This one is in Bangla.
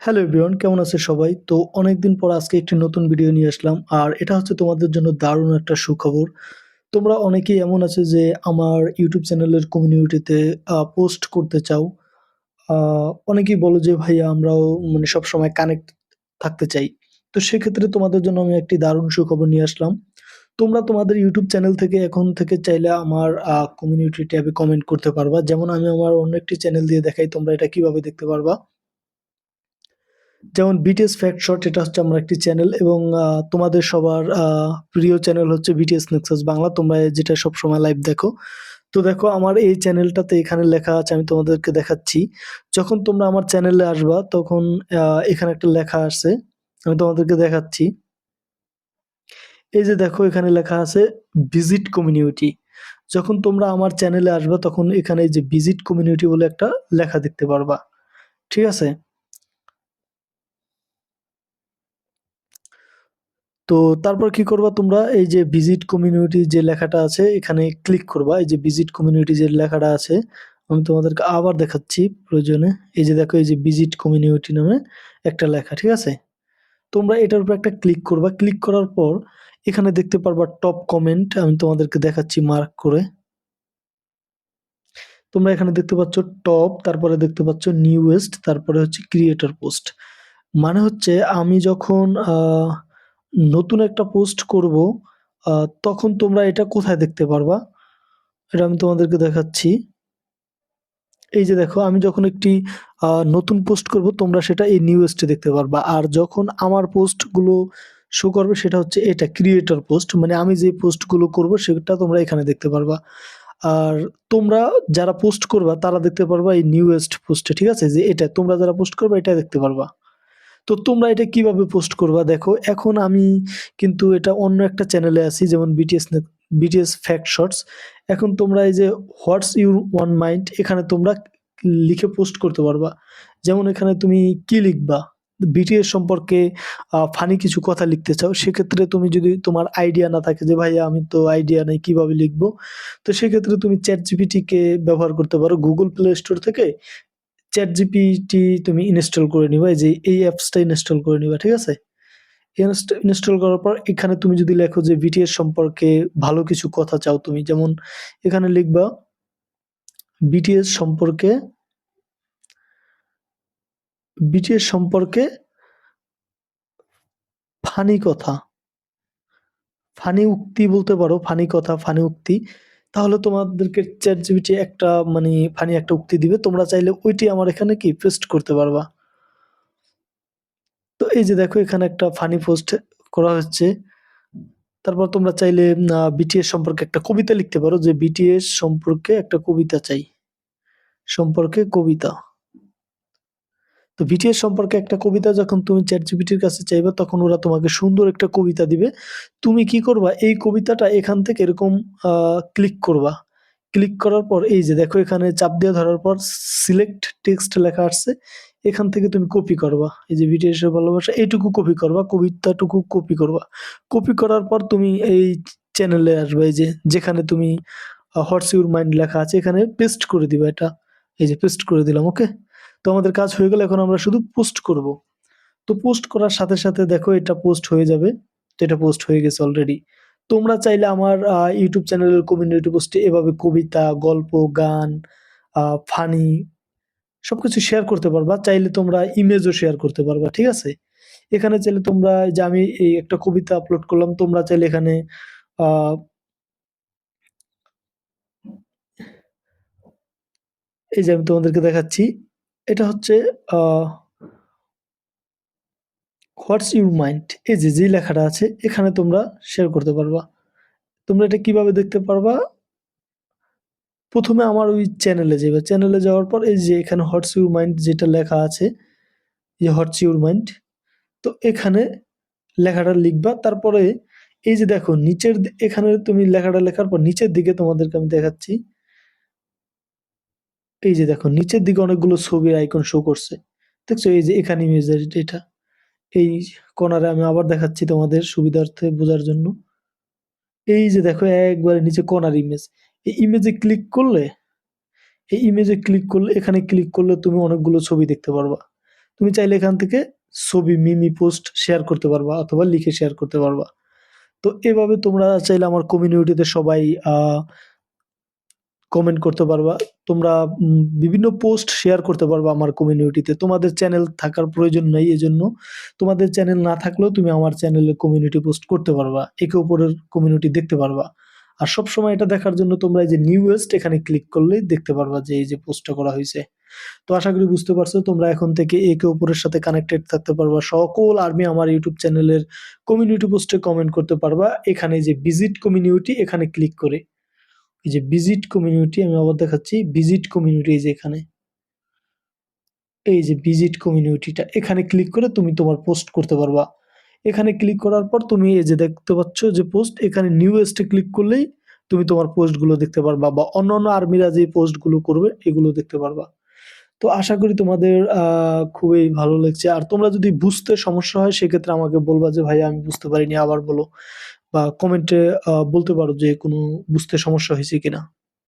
হ্যালো এভরিওয়ান কেমন আছে সবাই? তো অনেকদিন পর আজকে একটি নতুন ভিডিও নিয়ে আসলাম, আর এটা হচ্ছে তোমাদের জন্য দারুণ একটা সুখবর। তোমরা অনেকেই এমন আছে যে আমার ইউটিউব চ্যানেলের কমিউনিটিতে পোস্ট করতে চাও। অনেকেই বলো যে ভাইয়া আমরাও মানে সবসময় কানেক্ট থাকতে চাই। তো সেক্ষেত্রে তোমাদের জন্য আমি একটি দারুণ সুখবর নিয়ে আসলাম। তোমরা তোমাদের ইউটিউব চ্যানেল থেকে এখন থেকে চাইলে আমার কমিউনিটি ট্যাবে কমেন্ট করতে পারবা। যেমন আমি আমার অন্য একটি চ্যানেল দিয়ে দেখাই, তোমরা এটা কীভাবে দেখতে পারবা? যেমন বিটিএস ফ্যাক্ট শট এটা হচ্ছে আমার একটি চ্যানেল এবং তোমাদের সবার প্রিয় চ্যানেল হচ্ছে বিটিএস নেক্সাস বাংলা তোমরা যেটা সব সময় লাইভ দেখো। তো দেখো, আমার এই চ্যানেলটাতে এখানে লেখা আছে, আমি তোমাদেরকে দেখাচ্ছি। যখন তোমরা আমার চ্যানেলে আসবা, তখন এখানে একটা লেখা আছে, আমি তোমাদেরকে দেখাচ্ছি। এই যে দেখো, এখানে লেখা আছে ভিজিট কমিউনিটি যখন তোমরা আমার চ্যানেলে আসবা, তখন এখানে যে ভিজিট কমিউনিটি বলে একটা লেখা দেখতে পারবা। ঠিক আছে? তো তারপর কি করবা তোমরা? এই যে ভিজিট কমিউনিটি যে লেখাটা আছে, এখানে ক্লিক করবা। এই যে ভিজিট কমিউনিটি যে লেখাটা আছে, আমি তোমাদেরকে আবার দেখাচ্ছি প্রয়োজনে। এই যে দেখো, এই যে ভিজিট কমিউনিটি নামে একটা লেখা, ঠিক আছে? তোমরা এটার উপর একটা ক্লিক করবা। ক্লিক করার পর এখানে দেখতে পারবা টপ কমেন্ট আমি তোমাদেরকে দেখাচ্ছি মার্ক করে। তোমরা এখানে দেখতে পাচ্ছ টপ তারপরে দেখতে পাচ্ছ নিউয়েস্ট তারপরে হচ্ছে ক্রিয়েটর পোস্ট মানে হচ্ছে আমি যখন নতুন একটা পোস্ট করব তখন তোমরা এটা কোথায় দেখতে পারবা? এটা আমি তোমাদেরকে দেখাচ্ছি। এই যে দেখো, আমি যখন একটি নতুন পোস্ট করব, তোমরা সেটা এই নিউজটি দেখতে পারবা। আর যখন আমার পোস্টগুলো শো করবে, সেটা হচ্ছে এটা ক্রিয়েটর পোস্ট মানে আমি যে পোস্টগুলো করব, সেটা তোমরা এখানে দেখতে পারবা। আর তোমরা যারা পোস্ট করবা, তারা দেখতে পারবা এই নিউয়েস্ট পোস্টে ঠিক আছে? যে এটা, তোমরা যারা পোস্ট করবে, এটা দেখতে পারবা। তো তোমরা এটা কীভাবে পোস্ট করবা? দেখো, এখন আমি কিন্তু এটা অন্য একটা চ্যানেলে আছি, যেমন বিটিএস বিটিএস ফ্যাক্ট শর্টস এখন তোমরা এই যে হোয়াটস ইউর ওয়ান মাইন্ড এখানে তোমরা লিখে পোস্ট করতে পারবা। যেমন এখানে তুমি কি লিখবা? বিটিএস সম্পর্কে ফানি কিছু কথা লিখতে চাও, সেক্ষেত্রে তুমি যদি তোমার আইডিয়া না থাকে যে, ভাইয়া, আমি তো আইডিয়া নেই, কীভাবে লিখব? তো সেক্ষেত্রে তুমি চ্যাট জিপিটিকে ব্যবহার করতে পারো গুগল প্লে স্টোর থেকে। চ্যাট জিপিটি তুমি ইনস্টল করে নিবা যে এই অ্যাপসটা ইনস্টল করে নিবা, ঠিক আছে? ইনস্টল করার পর এখানে তুমি যদি লেখো যে বিটিএস সম্পর্কে ভালো কিছু কথা চাও তুমি, যেমন এখানে লিখবা বিটিএস সম্পর্কে বিটিএস সম্পর্কে ফানি কথা, ফানি উক্তি বলতে পারো, ফানি কথা, ফানি উক্তি তাহলে তোমাদেরকে চ্যাট জিবিটি একটা মানে ফানি একটা উক্তি দিবে। তোমরা চাইলে ওইটি আমার এখানে কি পেস্ট করতে পারবা। তো এই যে দেখো, এখানে একটা ফানি পোস্ট করা হচ্ছে। তারপর তোমরা চাইলে বিটিএস সম্পর্কে একটা কবিতা লিখতে পারো, যে বিটিএস সম্পর্কে একটা কবিতা চাই। সম্পর্কে কবিতা। তো বিটিএস সম্পর্কে একটা কবিতা যখন তুমি চ্যাট জিপিটির কাছে চাইবে, তখন ওরা তোমাকে সুন্দর একটা কবিতা দিবে। তুমি কি করবা? এই কবিতাটা এখান থেকে এরকম ক্লিক করবা। ক্লিক করার পর এই যে দেখো এখানে চাপ দিয়ে ধরার পর সিলেক্ট টেক্সট লেখা আসছে। এখান থেকে তুমি কপি করবা। এই যে বিটিএস এর ভালোবাসা এইটুকু কপি করবা, কবিতাটুকু কপি করবা। কপি করার পর তুমি এই চ্যানেলে আসবে, এই যে যেখানে তুমি হোয়াটস ইউর মাইন্ড লেখা আছে, এখানে পেস্ট করে দিবা এটা। এই যে পেস্ট করে দিলাম ওকে তো আমাদের কাজ হয়ে গেলে, এখন আমরা শুধু পোস্ট করব। তো পোস্ট করার সাথে সাথে দেখো, এটা পোস্ট হয়ে যাবে। তো এটা পোস্ট হয়ে গেছে অলরেডি তোমরা চাইলে আমার ইউটিউব চ্যানেলের কমিউনিটি পোস্টে এভাবে কবিতা, গল্প, গান ফানি সবকিছু শেয়ার করতে পারবা। চাইলে তোমরা ইমেজও শেয়ার করতে পারবা, ঠিক আছে? এখানে চাইলে তোমরা যে আমি এই একটা কবিতা আপলোড করলাম, তোমরা চাইলে এখানে এই যে আমি তোমাদেরকে দেখাচ্ছি, এটা হচ্ছে হোয়াটস ইউর মাইন্ড এই যে যে লেখাটা আছে, এখানে তোমরা শেয়ার করতে পারবা। তোমরা এটা কীভাবে দেখতে পারবা? প্রথমে আমার ওই চ্যানেলে যাবে চ্যানেলে যাওয়ার পর এই যে এখানে হটস ইউর মাইন্ড যেটা লেখা আছে যে হটস ইউর মাইন্ড তো এখানে লেখাটা লিখবা। তারপরে এই যে দেখো, নিচের এখানে তুমি লেখাটা লেখার পর নিচের দিকে তোমাদেরকে আমি দেখাচ্ছি। এই যে দেখো, নিচের দিকে অনেকগুলো ছবির আইকন শো করছে। দেখছ, এই যে এখানে ইমেজের এটা। এই কর্নারে আমি আবার দেখাচ্ছি তোমাদের সুবিধার্থে বোঝার জন্য। এই যে দেখো, একবারে নিচে কর্নার ইমেজ এই ইমেজে ক্লিক করলে, এই ইমেজে ক্লিক করলে, এখানে ক্লিক করলে তুমি অনেকগুলো ছবি দেখতে পারবা। তুমি চাইলে এখান থেকে ছবি মিমি পোস্ট শেয়ার করতে পারবা অথবা লিখে শেয়ার করতে পারবা। তো এভাবে তোমরা চাইলে আমার কমিউনিটিতে সবাই কমেন্ট করতে পারবা। তোমরা বিভিন্ন পোস্ট শেয়ার করতে পারবা আমার কমিউনিটিতে তোমাদের চ্যানেল থাকার প্রয়োজন নেই, এজন্য তোমাদের চ্যানেল না থাকলেও তুমি আমার চ্যানেলে কমিউনিটি পোস্ট করতে পারবা। একে অপরের কমিউনিটি দেখতে পারবা। আর সব সময় এটা দেখার জন্য তোমরা এই যে নিউয়েস্ট এখানে ক্লিক করলেই দেখতে পারবা যে এই যে পোস্টটা করা হয়েছে। তো আশা করি বুঝতে পারছ, তোমরা এখন থেকে একে অপরের সাথে কানেক্টেড থাকতে পারবা। সকল আর্মি আমার ইউটিউব চ্যানেলের কমিউনিটি পোস্টে কমেন্ট করতে পারবা। এখানে যে ভিজিট কমিউনিটি এখানে ক্লিক করে। এই যে ভিজিট কমিউনিটি আমি আবার দেখাচ্ছি ভিজিট কমিউনিটি এই যে এখানে। এই যে ভিজিট কমিউনিটিটা এখানে ক্লিক করে তুমি তোমার পোস্ট করতে পারবা। এখানে ক্লিক করার পর তুমি এই যে দেখতে পাচ্ছ যে পোস্ট এখানে নিউয়েস্টে ক্লিক করলেই তুমি তোমার পোস্টগুলো দেখতে পারবা বা অন্য অন্য আর্মিরা যে পোস্টগুলো করবে, এগুলো দেখতে পারবা। তো আশা করি তোমাদের খুবই ভালো লাগছে। আর তোমরা যদি বুঝতে সমস্যা হয়, সেক্ষেত্রে আমাকে বলবা যে ভাই আমি বুঝতে পারিনি, আবার বলো। বা কমেন্টে বলতে পারো যে কোনো বুঝতে সমস্যা হয়েছে কিনা।